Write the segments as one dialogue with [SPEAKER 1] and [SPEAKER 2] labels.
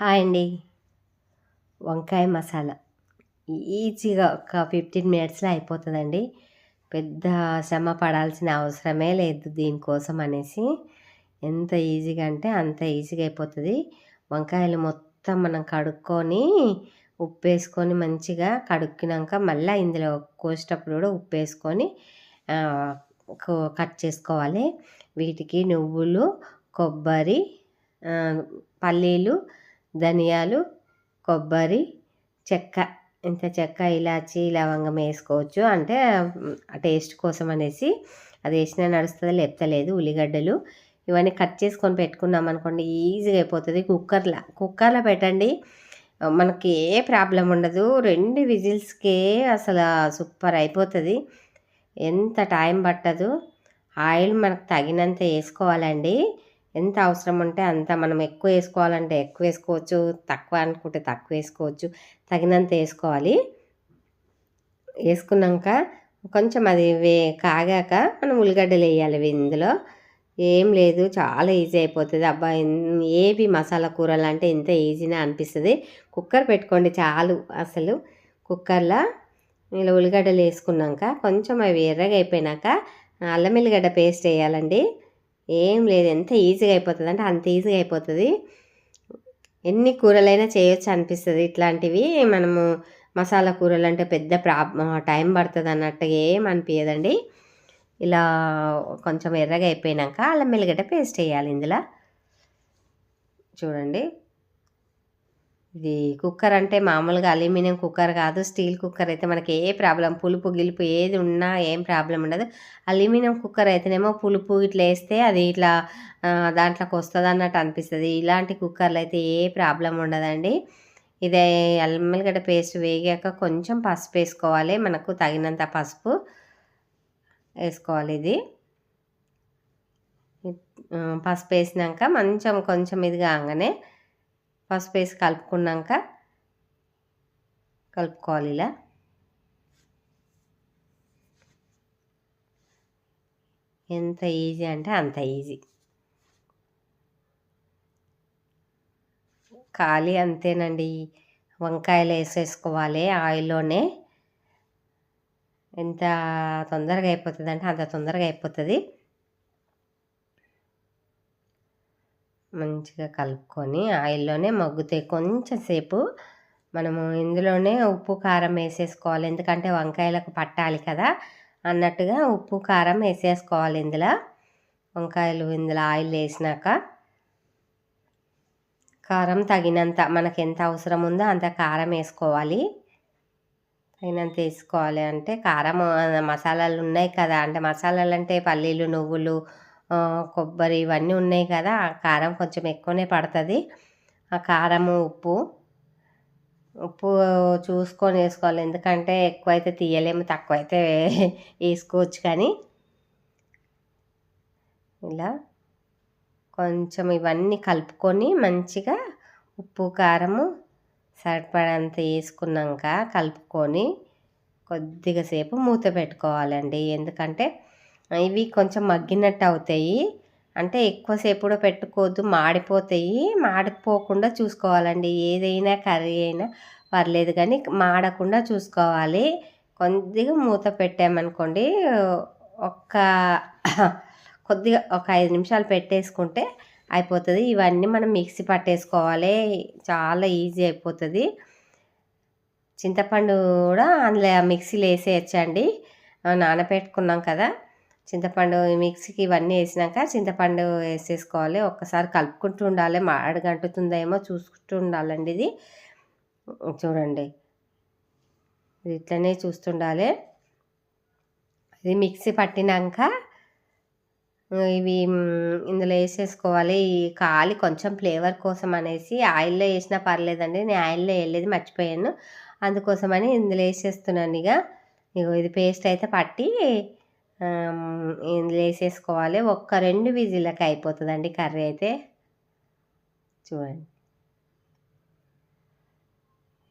[SPEAKER 1] Hi అండి. వంకాయ మసాలా. ఈజీగా ఒక ఫిఫ్టీన్ మినిట్స్లో అయిపోతుందండి. పెద్ద శ్రమ పడాల్సిన అవసరమే లేదు దీనికోసం అనేసి. ఎంత ఈజీగా అంటే అంత ఈజీగా అయిపోతుంది. వంకాయలు మొత్తం మనం కడుక్కొని ఉప్పు వేసుకొని మంచిగా కడుక్కినాక మళ్ళీ ఇందులో కోసేటప్పుడు కూడా ఉప్పు వేసుకొని కట్ చేసుకోవాలి. వీటికి నువ్వులు కొబ్బరి పల్లీలు ధనియాలు కొబ్బరి చెక్క. ఇంత చెక్క ఇలాచి లవంగం వేసుకోవచ్చు. అంటే టేస్ట్ కోసం అనేసి అది వేసినా నడుస్తుంది లేపుతలేదు ఉల్లిగడ్డలు ఇవన్నీ కట్ చేసుకొని పెట్టుకున్నాం అనుకోండి ఈజీగా అయిపోతుంది కుక్కర్లో. కుక్కర్లో పెట్టండి. మనకి ఏ ప్రాబ్లం ఉండదు. రెండు విజిల్స్కే అసలు సూపర్ అయిపోతుంది. ఎంత టైం పట్టదు. ఆయిల్ మనకు తగినంత వేసుకోవాలండి. ఎంత అవసరం ఉంటే అంత మనం ఎక్కువ వేసుకోవాలంటే ఎక్కువ వేసుకోవచ్చు తక్కువ అనుకుంటే తక్కువ వేసుకోవచ్చు తగినంత వేసుకోవాలి. వేసుకున్నాక కొంచెం అది వే కాగాక మనం ఉల్లిగడ్డలు వేయాలి ఇందులో. ఏం లేదు చాలా ఈజీ అయిపోతుంది. అబ్బా ఏవి మసాలా కూరలు అంటే ఇంత ఈజీనే అనిపిస్తుంది. కుక్కర్ పెట్టుకోండి చాలు అసలు. కుక్కర్లో ఇలా ఉల్లిగడ్డలు వేసుకున్నాక కొంచెం అవి ఎర్రగా అయిపోయినాక అల్లం ఎల్లిగడ్డ పేస్ట్ వేయాలండి. ఏం లేదు ఎంత ఈజీగా అయిపోతుంది అంటే అంత ఈజీగా అయిపోతుంది. ఎన్ని కూరలైనా చేయొచ్చు అనిపిస్తుంది. ఇట్లాంటివి మనము మసాలా కూరలు అంటే పెద్ద ప్రా టైం పడుతుంది అన్నట్టుగా ఏం అనిపించదండి ఇలా కొంచెం ఎర్రగా అయిపోయినాక అల్లం వెల్లిగడ్డ పేస్ట్ వేయాలి ఇందులో. చూడండి. ఇది కుక్కర్ అంటే మామూలుగా అల్యూమినియం కుక్కర్ కాదు స్టీల్ కుక్కర్ అయితే మనకి ఏ ప్రాబ్లం పులుపు గిలుపు ఏది ఉన్నా ఏం ప్రాబ్లం ఉండదు. అల్యూమినియం కుక్కర్ అయితేనేమో పులుపు ఇట్లా వేస్తే అది ఇట్లా దాంట్లోకి వస్తుంది అన్నట్టు అనిపిస్తుంది. ఇలాంటి కుక్కర్లు అయితే ఏ ప్రాబ్లం ఉండదండి. ఇది అల్లం పేస్ట్ వేగాక కొంచెం పసుపు వేసుకోవాలి. మనకు తగినంత పసుపు వేసుకోవాలి ఇది. పసుపు వేసినాక మంచం కొంచెం ఇది కాగానే పసుపు వేసి కలుపుకున్నాక కలుపుకోవాలి ఇలా. ఎంత ఈజీ అంటే అంత ఈజీ. ఖాళీ అంతేనండి. వంకాయలు వేసేసుకోవాలి ఆయిల్లోనే. ఎంత తొందరగా అయిపోతుంది అంటే అంత తొందరగా అయిపోతుంది. మంచిగా కలుపుకొని ఆయిల్లోనే మగ్గుతాయి కొంచెం సేపు మనము ఇందులోనే ఉప్పు కారం వేసేసుకోవాలి. ఎందుకంటే వంకాయలకు పట్టాలి కదా. అన్నట్టుగా ఉప్పు కారం వేసేసుకోవాలి ఇందులో. వంకాయలు ఇందులో ఆయిల్ వేసినాక. కారం తగినంత మనకి ఎంత అవసరం ఉందో అంత కారం వేసుకోవాలి. తగినంత వేసుకోవాలి అంటే కారం మసాలాలు ఉన్నాయి కదా. అంటే మసాలాలు అంటే పల్లీలు నువ్వులు కొబ్బరి ఇవన్నీ ఉన్నాయి కదా ఆ కారం కొంచెం ఎక్కువనే పడుతుంది. ఆ కారము ఉప్పు. ఉప్పు చూసుకొని వేసుకోవాలి. ఎందుకంటే ఎక్కువైతే తీయలేము తక్కువ అయితే వేసుకోవచ్చు కానీ. ఇలా కొంచెం ఇవన్నీ కలుపుకొని మంచిగా ఉప్పు కారము సరిపడంత వేసుకున్నాక కలుపుకొని కొద్దిగా సేపు మూత పెట్టుకోవాలండి. ఎందుకంటే ఇవి కొంచెం మగ్గినట్టు అవుతాయి. అంటే ఎక్కువసేపు కూడా పెట్టుకోవద్దు మాడిపోతాయి. మాడిపోకుండా చూసుకోవాలండి. ఏదైనా కర్రీ అయినా పర్లేదు కానీ మాడకుండా చూసుకోవాలి. కొద్దిగా మూత పెట్టామనుకోండి ఒక్క కొద్దిగా ఒక ఐదు నిమిషాలు పెట్టేసుకుంటే అయిపోతుంది. ఇవన్నీ మనం మిక్సీ పట్టేసుకోవాలి. చాలా ఈజీ అయిపోతుంది. చింతపండు కూడా అందులో మిక్సీలో వేసేయచ్చండి. నానబెట్టుకున్నాం కదా. చింతపండు మిక్సీకి ఇవన్నీ వేసినాక చింతపండు వేసేసుకోవాలి. ఒక్కసారి కలుపుకుంటూ ఉండాలి. మాడగంటుతుందేమో చూసుకుంటూ ఉండాలండి ఇది. చూడండి. ఇది ఇట్లనే చూస్తుండాలి. ఇది మిక్సీ పట్టినాక ఇవి ఇందులో వేసేసుకోవాలి. ఈ కాలి కొంచెం ఫ్లేవర్ కోసం అనేసి ఆయిల్లో వేసినా పర్లేదండి. నేను ఆయిల్లో వేయలేదు మర్చిపోయాను. అందుకోసమని ఇందులో వేసేస్తున్నాను ఇక. ఇగో ఇది పేస్ట్ అయితే పట్టి వేసేసుకోవాలి ఒక్క రెండు విజిల్లకి అయిపోతుందండి కర్రీ అయితే. చూడండి.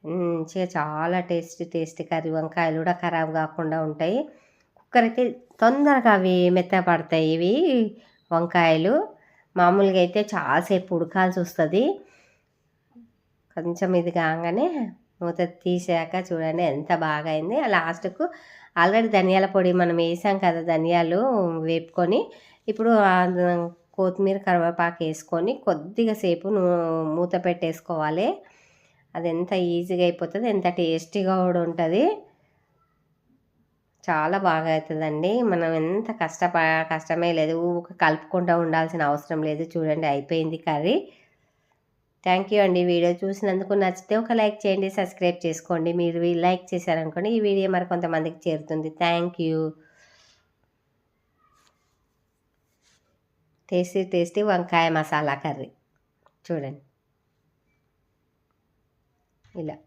[SPEAKER 1] మంచిగా చాలా టేస్ట్ టేస్ట్ కర్రీ. వంకాయలు కూడా ఖరాబ్ కాకుండా ఉంటాయి. కుక్కర్ అయితే తొందరగా అవి మెత్తపడతాయి ఇవి వంకాయలు. మామూలుగా అయితే చాలాసేపు ఉడకాల్సి వస్తుంది. కొంచెం ఇది కాగానే మూత తీసాక చూడండి ఎంత బాగా అయింది లాస్ట్కు ఆల్రెడీ ధనియాల పొడి మనం వేసాం కదా ధనియాలు వేపుకొని ఇప్పుడు కొత్తిమీర కరివేపాకు వేసుకొని కొద్దిగా సేపు మూత పెట్టేసుకోవాలి. అది ఎంత ఈజీగా అయిపోతుంది ఎంత టేస్టీగా కూడా ఉంటుంది. చాలా బాగా అవుతుందండి మనం ఎంత కష్టప కష్టమే లేదు ఊక కలుపుకుంటూ ఉండాల్సిన అవసరం లేదు. చూడండి అయిపోయింది కర్రీ. థ్యాంక్ యూ అండి. వీడియో చూసినందుకు నచ్చితే ఒక లైక్ చేయండి సబ్స్క్రైబ్ చేసుకోండి. మీరు లైక్ చేశారనుకోండి ఈ వీడియో మరి కొంతమందికి చేరుతుంది. Thank you. టేస్టీ టేస్టీ వంకాయ మసాలా కర్రీ. చూడండి. ఇలా.